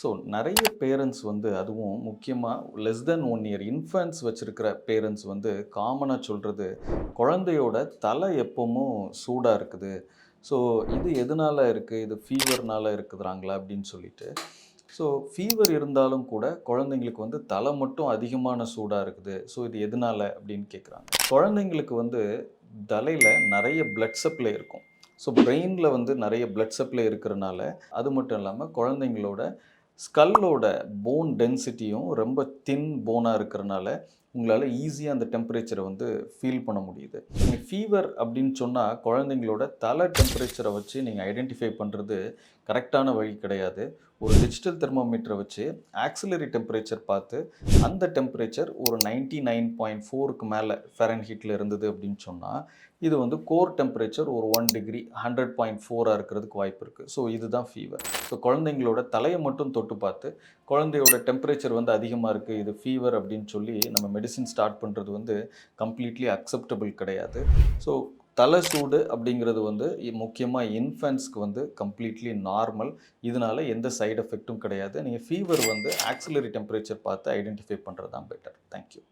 So நிறைய parents வந்து அதுவும் முக்கியமாக less than one year infants வச்சுருக்கிற பேரண்ட்ஸ் வந்து காமனாக சொல்கிறது குழந்தையோட தலை எப்பவும் சூடாக இருக்குது. ஸோ இது எதனால் இருக்குது இது ஃபீவர்னால் இருக்குதுறாங்களா? அப்படின்னு சொல்லிட்டு. ஸோ ஃபீவர் இருந்தாலும் கூட குழந்தைங்களுக்கு வந்து தலை மட்டும் அதிகமான சூடாக இருக்குது. ஸோ இது எதனால் அப்படின்னு கேட்குறாங்க குழந்தைங்களுக்கு வந்து தலையில் நிறைய பிளட் சப்ளை இருக்கும். ஸோ பிரெயினில் வந்து நிறைய பிளட் சப்ளை இருக்கிறனால அது மட்டும் இல்லாமல் குழந்தைங்களோட ஸ்கல்லோட போன் டென்சிட்டியும் ரொம்ப தின் போனாக இருக்கிறனால உங்களால் ஈஸியாக அந்த டெம்பரேச்சரை வந்து ஃபீல் பண்ண முடியுது. நீங்கள் ஃபீவர் அப்படின்னு சொன்னால் குழந்தைங்களோட தலை டெம்பரேச்சரை வச்சு நீங்கள் ஐடென்டிஃபை பண்ணுறது கரெக்டான வழி கிடையாது. ஒரு டிஜிட்டல் தெர்மோமீட்டரை வச்சு ஆக்சிலரி டெம்பரேச்சர் பார்த்து அந்த டெம்பரேச்சர் ஒரு நைன்டி நைன் பாயிண்ட் ஃபோருக்கு மேலே ஃபெரன் ஹீட்டில் இருந்தது அப்படின்னு சொன்னால் இது வந்து கோர் டெம்பரேச்சர் ஒரு ஒன் டிகிரி ஹண்ட்ரட் பாயிண்ட் ஃபோராக இருக்கிறதுக்கு வாய்ப்பு இருக்குது ஸோ இதுதான் ஃபீவர் ஸோ குழந்தைங்களோட தலையை மட்டும் தொட்டு பார்த்து குழந்தையோட டெம்பரேச்சர் வந்து அதிகமாக இருக்குது இது ஃபீவர் அப்படின்னு சொல்லி நம்ம மெடி மெடிசின் ஸ்டார்ட் பண்ணுறது வந்து கம்ப்ளீட்லி அக்செப்டபிள் கிடையாது. ஸோ தலை சூடு அப்படிங்கிறது வந்து முக்கியமாக இன்ஃபென்ட்ஸ்க்கு வந்து கம்ப்ளீட்லி நார்மல் இதனால் எந்த சைடு எஃபெக்ட்டும் கிடையாது. நீங்கள் ஃபீவர் வந்து ஆக்சிலரி டெம்பரேச்சர் பார்த்து ஐடென்டிஃபை பண்ணுறது தான் பெட்டர் தேங்க்யூ